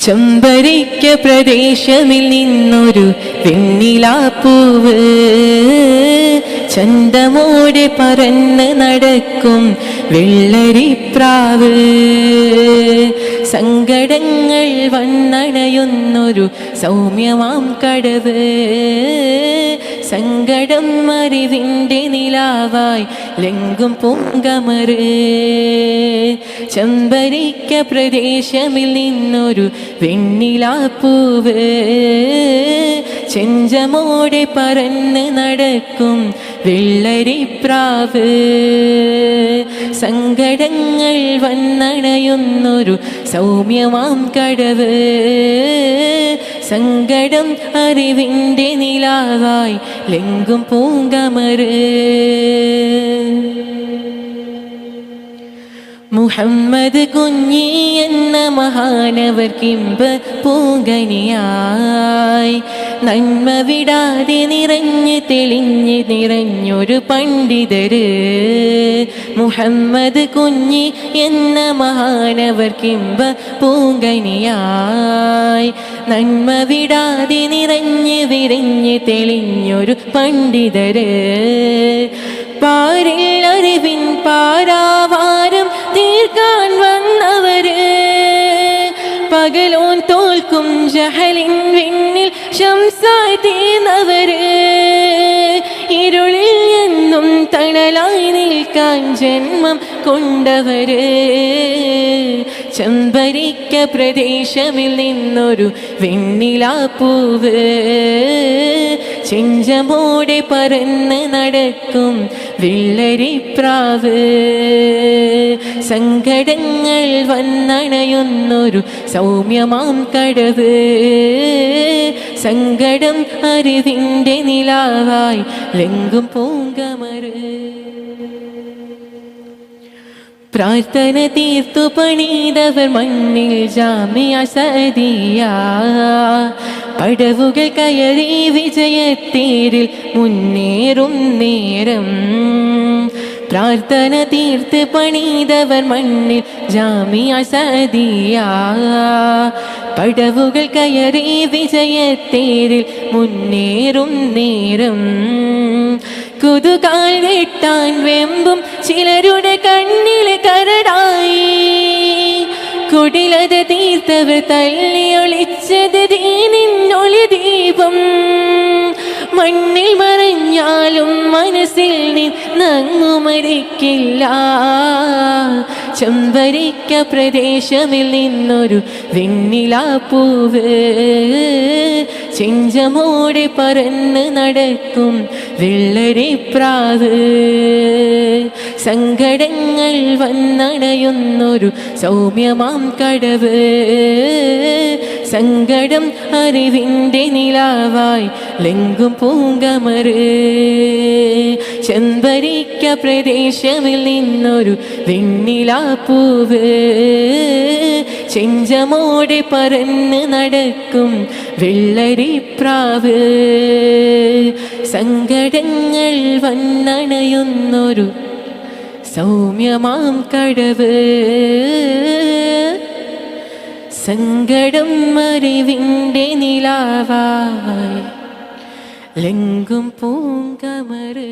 ചെമ്പരിക്ക പ്രദേശമിൽ നിന്നൊരു വെണ്ണിലാപ്പൂവ്. ചന്തമോടെ പറന്ന് നടക്കും വെള്ളരിപ്രാവ്. സങ്കടങ്ങൾ വണ്ണണയുന്നൊരു സൗമ്യമാം കടവ്. സങ്കടം അറിവിന്റെ നിലാവായി ലെങ്കും പൊങ്കമറ് ചെമ്പരിക്ക പ്രദേശമിൽ നിന്നൊരു വെണ്ണിലാപ്പൂവ്. ചെഞ്ചമോടെ പറന്ന് നടക്കും വെള്ളരിപ്രാവ്. സങ്കടങ്ങൾ വന്നണയുന്നൊരു സൗമ്യമാം കടവ്. സങ്കടം അറിവിന്റെ നിലാവായി ലെങ്കും പൂങ്കമറ്. മുഹമ്മദ് കുഞ്ഞി എന്ന മഹാനവർക്കിമ്പ് പൂങ്കനിയായി. നന്മ വിടാതെ നിറഞ്ഞ് തെളിഞ്ഞ് നിറഞ്ഞൊരു പണ്ഡിതര്. മുഹമ്മദ് കുഞ്ഞി എന്ന മഹാനവർ കിമ്പ പൂങ്കനിയായി. നന്മ വിടാതെ നിറഞ്ഞ് വിരിഞ്ഞ് തെളിഞ്ഞൊരു പണ്ഡിതര്. പാരിൽ അറിവിൻ പാരാവാരം തീർക്കാൻ പകലോൻ തോൽക്കും ജഹലിൻ വിണ്ണിൽ ശംസായി തീർന്നവര്. ഇരുളിൽ എന്നും തണലായി നിൽക്കാൻ ജന്മം കൊണ്ടവര്. ചെമ്പരിക്ക പ്രദേശമിൽ നിന്നൊരു വെണ്ണിലാപ്പൂവ് ചെഞ്ചമോടെ പറന്ന് നടക്കും വെള്ളരിപ്രാവ് സങ്കടങ്ങൾ വന്നണയുന്നൊരു സൗമ്യമാം കടവ്. സങ്കടം അരുതിന്റെ നിലാവായി ലെങ്കും പൂങ്കമറ്. പ്രാർത്ഥന തീർത്തു പണിതവർ മണ്ണിൽ ജാമ്യ സദിയ പടവുകൾ കയറി വിജയത്തേരിൽ മുന്നേറും നേരം. പ്രാർത്ഥന തീർത്ത് പണിതവർ മണ്ണിൽ ജാമിയ സദിയ പടവുകൾ കയറി വിജയത്തേരിൽ മുന്നേറും നേരം. കുതുകാൽ വെട്ടാൻ വെമ്പും ചിലരുടെ കണ്ണിലെ കരടായി. കുടിലത് തീർത്തവർ തള്ളി ഒളിച്ചത് ദീനിന്നൊളി ദീപം. മണ്ണിൽ മറിഞ്ഞാലും മനസ്സിൽ നിന്നങ്ങുമരിക്കില്ല ചെമ്പരിക്ക പ്രദേശമിൽ നിന്നൊരു വെണ്ണിലാപ്പൂവ് ചെഞ്ചമോടെ പറന്ന് നടക്കും വെള്ളരിപ്രാവ് സങ്കടങ്ങൾ വന്നണയുന്നൊരു സൗമ്യമാം കടവ്. സങ്കടം അറിവിന്റെ നിലാവായി ലെങ്കും പൂങ്കമറ്. ചെമ്പരിക്ക പ്രദേശമിൽ നിന്നൊരു വെണ്ണിലാപ്പൂവ് ചെഞ്ചമോടെ പറന്ന് നടക്കും വെള്ളരിപ്രാവ്. സങ്കടങ്ങൾ വന്നണയുന്നൊരു സൗമ്യമാം കടവ്. സങ്കടം അറിവിന്റെ നിലാവായി. ലെങ്കും പൂങ്കമറ്.